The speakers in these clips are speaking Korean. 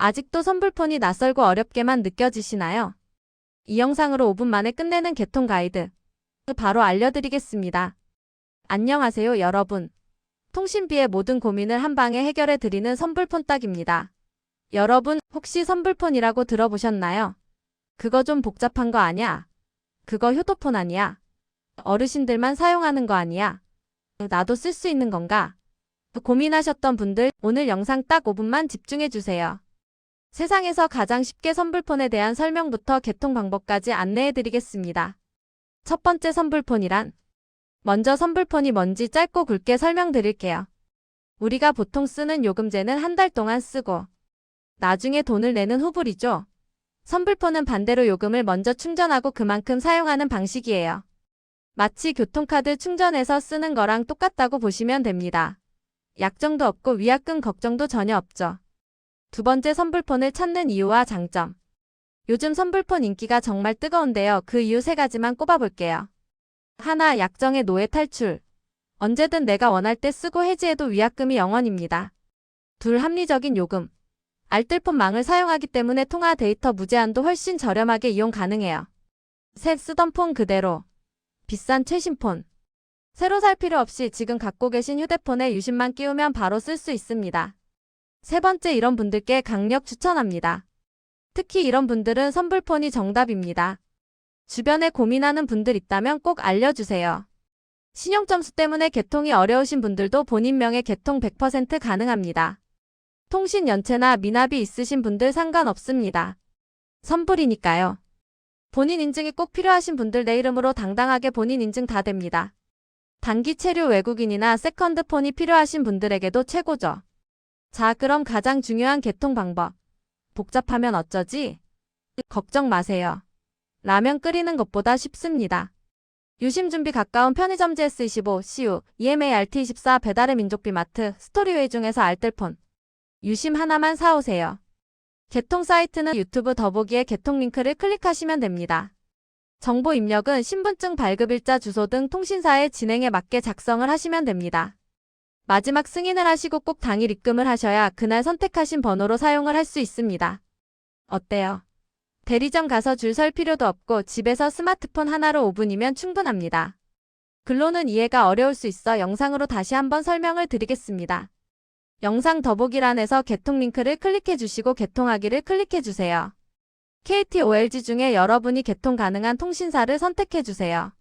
아직도 선불폰이 낯설고 어렵게만 느껴지시나요? 이 영상으로 5분 만에 끝내는 개통 가이드 바로 알려드리겠습니다. 안녕하세요 여러분. 통신비의 모든 고민을 한 방에 해결해 드리는 선불폰 딱입니다. 여러분 혹시 선불폰이라고 들어보셨나요? 그거 좀 복잡한 거 아니야? 그거 효도폰 아니야? 어르신들만 사용하는 거 아니야? 나도 쓸 수 있는 건가? 고민하셨던 분들 오늘 영상 딱 5분만 집중해 주세요. 세상에서 가장 쉽게 선불폰에 대한 설명부터 개통 방법까지 안내해 드리겠습니다. 첫 번째 선불폰이란 먼저 선불폰이 뭔지 짧고 굵게 설명드릴게요. 우리가 보통 쓰는 요금제는 한 달 동안 쓰고 나중에 돈을 내는 후불이죠. 선불폰은 반대로 요금을 먼저 충전하고 그만큼 사용하는 방식이에요. 마치 교통카드 충전해서 쓰는 거랑 똑같다고 보시면 됩니다. 약정도 없고 위약금 걱정도 전혀 없죠. 두 번째 선불폰을 찾는 이유와 장점. 요즘 선불폰 인기가 정말 뜨거운데요. 그 이유 세 가지만 꼽아볼게요. 하나, 약정의 노예 탈출. 언제든 내가 원할 때 쓰고 해지해도 위약금이 0원입니다. 둘, 합리적인 요금. 알뜰폰 망을 사용하기 때문에 통화 데이터 무제한도 훨씬 저렴하게 이용 가능해요. 셋, 쓰던 폰 그대로. 비싼 최신 폰. 새로 살 필요 없이 지금 갖고 계신 휴대폰에 유심만 끼우면 바로 쓸 수 있습니다. 세 번째 이런 분들께 강력 추천합니다. 특히 이런 분들은 선불폰이 정답입니다. 주변에 고민하는 분들 있다면 꼭 알려주세요. 신용점수 때문에 개통이 어려우신 분들도 본인 명의 개통 100% 가능합니다. 통신 연체나 미납이 있으신 분들 상관없습니다. 선불이니까요. 본인 인증이 꼭 필요하신 분들 내 이름으로 당당하게 본인 인증 다 됩니다. 단기 체류 외국인이나 세컨드폰이 필요하신 분들에게도 최고죠. 자, 그럼 가장 중요한 개통 방법. 복잡하면 어쩌지? 걱정 마세요. 라면 끓이는 것보다 쉽습니다. 유심 준비 가까운 편의점 GS25, CU, EMA RT24 배달의 민족비 마트, 스토리웨이 중에서 알뜰폰. 유심 하나만 사오세요. 개통 사이트는 유튜브 더보기에 개통 링크를 클릭하시면 됩니다. 정보 입력은 신분증 발급일자 주소 등 통신사의 진행에 맞게 작성을 하시면 됩니다. 마지막 승인을 하시고 꼭 당일 입금을 하셔야 그날 선택하신 번호로 사용을 할 수 있습니다. 어때요? 대리점 가서 줄 설 필요도 없고 집에서 스마트폰 하나로 5분이면 충분합니다. 글로는 이해가 어려울 수 있어 영상으로 다시 한번 설명을 드리겠습니다. 영상 더보기란에서 개통 링크를 클릭해 주시고 개통하기를 클릭해 주세요. KT OLG 중에 여러분이 개통 가능한 통신사를 선택해 주세요.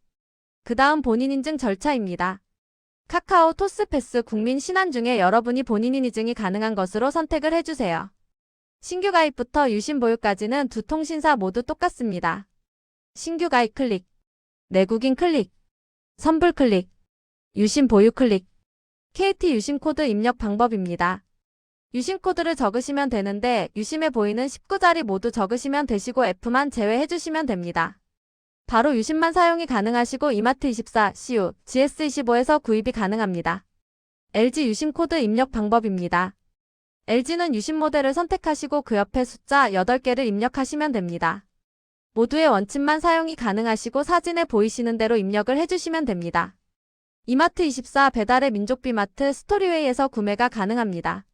그 다음 본인 인증 절차입니다. 카카오 토스패스 국민 신한 중에 여러분이 본인 인증이 가능한 것으로 선택을 해주세요. 신규 가입부터 유심 보유까지는 두 통신사 모두 똑같습니다. 신규 가입 클릭, 내국인 클릭, 선불 클릭, 유심 보유 클릭, KT 유심 코드 입력 방법입니다. 유심 코드를 적으시면 되는데 유심에 보이는 19자리 모두 적으시면 되시고 F만 제외해 주시면 됩니다. 바로 유심만 사용이 가능하시고 이마트24, CU, GS25에서 구입이 가능합니다. LG 유심 코드 입력 방법입니다. LG는 유심 모델을 선택하시고 그 옆에 숫자 8개를 입력하시면 됩니다. 모두의 원칙만 사용이 가능하시고 사진에 보이시는 대로 입력을 해주시면 됩니다. 이마트24 배달의 민족비마트 스토리웨이에서 구매가 가능합니다.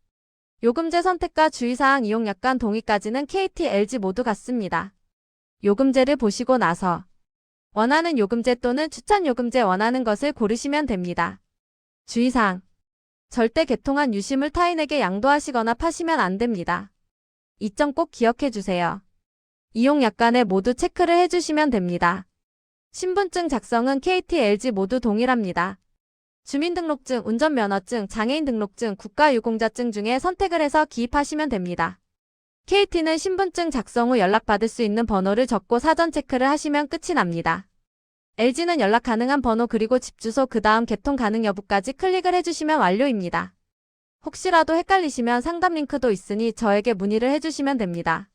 요금제 선택과 주의사항 이용 약관 동의까지는 KT, LG 모두 같습니다. 요금제를 보시고 나서 원하는 요금제 또는 추천 요금제 원하는 것을 고르시면 됩니다. 주의사항 절대 개통한 유심을 타인에게 양도하시거나 파시면 안 됩니다. 이 점 꼭 기억해 주세요. 이용 약관에 모두 체크를 해주시면 됩니다. 신분증 작성은 KT, LG 모두 동일합니다. 주민등록증, 운전면허증, 장애인 등록증, 국가유공자증 중에 선택을 해서 기입하시면 됩니다. KT는 신분증 작성 후 연락받을 수 있는 번호를 적고 사전 체크를 하시면 끝이 납니다. LG는 연락 가능한 번호 그리고 집 주소 그 다음 개통 가능 여부까지 클릭을 해주시면 완료입니다. 혹시라도 헷갈리시면 상담 링크도 있으니 저에게 문의를 해주시면 됩니다.